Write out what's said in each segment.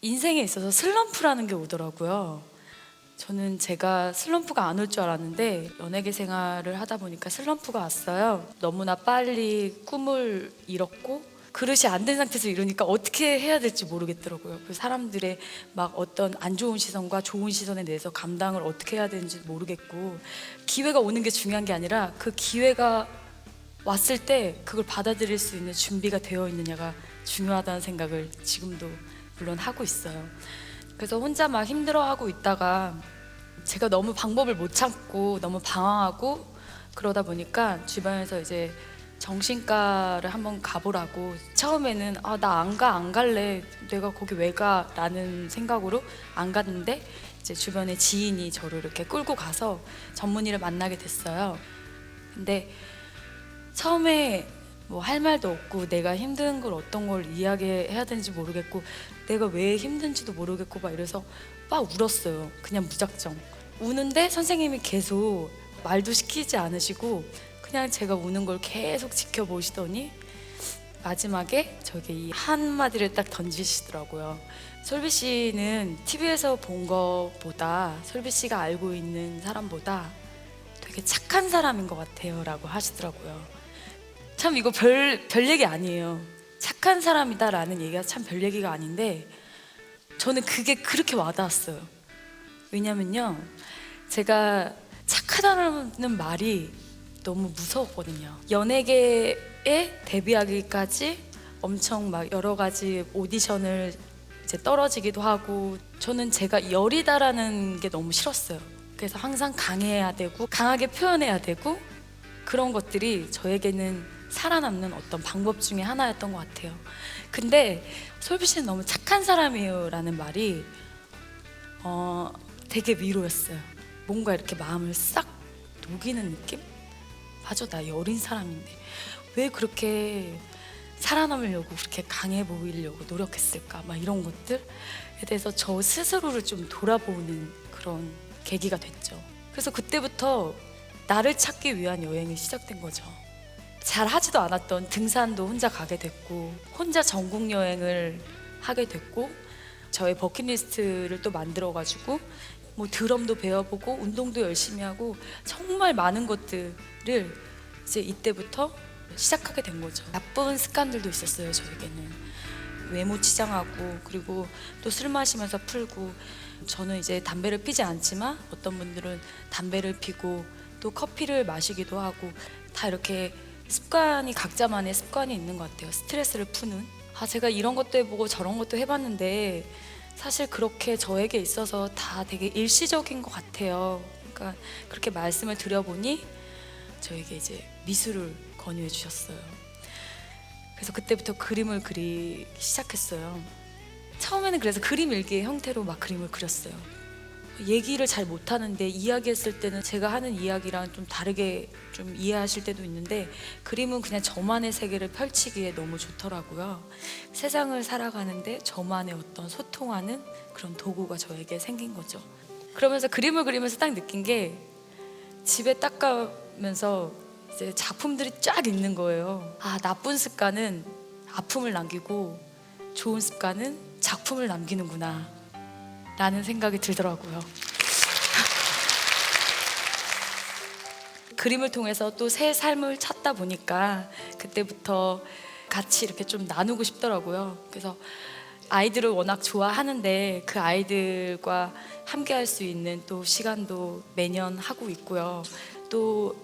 인생에 있어서 슬럼프라는 게 오더라고요. 저는 제가 슬럼프가 안 올 줄 알았는데 연예계 생활을 하다 보니까 슬럼프가 왔어요. 너무나 빨리 꿈을 잃었고 그릇이 안 된 상태에서 이러니까 어떻게 해야 될지 모르겠더라고요. 그 사람들의 막 어떤 안 좋은 시선과 좋은 시선에 대해서 감당을 어떻게 해야 되는지 모르겠고 기회가 오는 게 중요한 게 아니라 그 기회가 왔을 때 그걸 받아들일 수 있는 준비가 되어 있느냐가 중요하다는 생각을 지금도 물론 하고 있어요. 그래서 혼자 막 힘들어하고 있다가 제가 너무 방법을 못 찾고 너무 방황하고 그러다 보니까 주변에서 이제 정신과를 한번 가보라고 처음에는 아 나 안 가 안 갈래 내가 거기 왜 가라는 생각으로 안 갔는데 이제 주변에 지인이 저를 이렇게 끌고 가서 전문의를 만나게 됐어요. 근데 처음에 뭐 할 말도 없고 내가 힘든 걸 어떤 걸 이야기해야 되는지 모르겠고 내가 왜 힘든지도 모르겠고 막 이래서 막 울었어요. 그냥 무작정. 우는데 선생님이 계속 말도 시키지 않으시고 그냥 제가 우는 걸 계속 지켜보시더니 마지막에 이 한마디를 딱 던지시더라고요. 솔비 씨는 TV에서 본 것보다 솔비 씨가 알고 있는 사람보다 되게 착한 사람인 것 같아요 라고 하시더라고요. 참 이거 별, 별 얘기 아니에요. 착한 사람이다라는 얘기가 참 별 얘기가 아닌데 저는 그게 그렇게 와닿았어요. 왜냐면요. 제가 착하다는 말이 너무 무서웠거든요. 연예계에 데뷔하기까지 엄청 막 여러 가지 오디션을 이제 떨어지기도 하고 저는 제가 열이다라는 게 너무 싫었어요. 그래서 항상 강해야 되고 강하게 표현해야 되고 그런 것들이 저에게는 살아남는 어떤 방법 중에 하나였던 것 같아요. 근데 솔비 씨는 너무 착한 사람이에요라는 말이 어 되게 위로였어요. 뭔가 이렇게 마음을 싹 녹이는 느낌? 맞아, 나 여린 사람인데 왜 그렇게 살아남으려고 그렇게 강해 보이려고 노력했을까? 막 이런 것들에 대해서 저 스스로를 좀 돌아보는 그런 계기가 됐죠. 그래서 그때부터 나를 찾기 위한 여행이 시작된 거죠. 잘 하지도 않았던 등산도 혼자 가게 됐고 혼자 전국 여행을 하게 됐고 저의 버킷리스트를 또 만들어 가지고 뭐 드럼도 배워보고 운동도 열심히 하고 정말 많은 것들을 이제 이때부터 시작하게 된 거죠. 나쁜 습관들도 있었어요 저에게는 외모 치장하고 그리고 또 술 마시면서 풀고 저는 이제 담배를 피지 않지만 어떤 분들은 담배를 피고 또 커피를 마시기도 하고 다 이렇게 습관이 각자만의 습관이 있는 것 같아요. 스트레스를 푸는. 아 제가 이런 것도 해보고 저런 것도 해봤는데 사실 그렇게 저에게 있어서 다 되게 일시적인 것 같아요. 그러니까 그렇게 말씀을 드려보니 저에게 이제 미술을 권유해 주셨어요. 그래서 그때부터 그림을 그리기 시작했어요. 처음에는 그래서 그림 일기의 형태로 막 그림을 그렸어요. 얘기를 잘 못하는데 이야기했을 때는 제가 하는 이야기랑 좀 다르게 좀 이해하실 때도 있는데 그림은 그냥 저만의 세계를 펼치기에 너무 좋더라고요. 세상을 살아가는데 저만의 어떤 소통하는 그런 도구가 저에게 생긴 거죠. 그러면서 그림을 그리면서 딱 느낀 게 집에 딱 가면서 이제 작품들이 쫙 있는 거예요. 아, 나쁜 습관은 아픔을 남기고 좋은 습관은 작품을 남기는구나. 라는 생각이 들더라고요. 그림을 통해서 또 새 삶을 찾다 보니까 그때부터 같이 이렇게 좀 나누고 싶더라고요. 그래서 아이들을 워낙 좋아하는데 그 아이들과 함께 할 수 있는 또 시간도 매년 하고 있고요. 또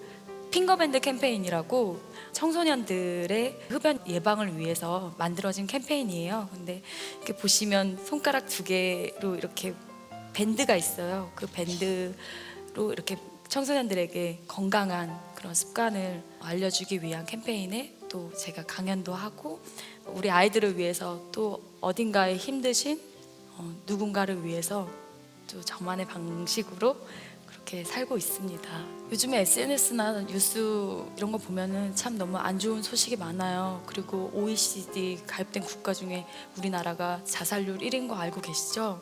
핑거밴드 캠페인이라고 청소년들의 흡연 예방을 위해서 만들어진 캠페인이에요. 근데 이렇게 보시면 손가락 두 개로 이렇게 밴드가 있어요. 그 밴드로 이렇게 청소년들에게 건강한 그런 습관을 알려주기 위한 캠페인에 또 제가 강연도 하고 우리 아이들을 위해서 또 어딘가에 힘드신 어, 누군가를 위해서 또 저만의 방식으로 그렇게 살고 있습니다. 요즘에 SNS나 뉴스 이런 거 보면은 참 너무 안 좋은 소식이 많아요. 그리고 OECD 가입된 국가 중에 우리나라가 자살률 1인 거 알고 계시죠?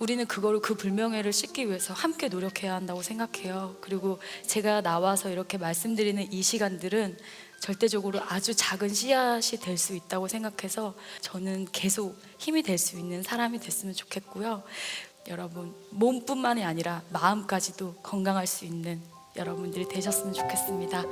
우리는 그거를 그 불명예를 씻기 위해서 함께 노력해야 한다고 생각해요. 그리고 제가 나와서 이렇게 말씀드리는 이 시간들은 절대적으로 아주 작은 씨앗이 될 수 있다고 생각해서 저는 계속 힘이 될 수 있는 사람이 됐으면 좋겠고요. 여러분 몸뿐만이 아니라 마음까지도 건강할 수 있는 여러분들이 되셨으면 좋겠습니다.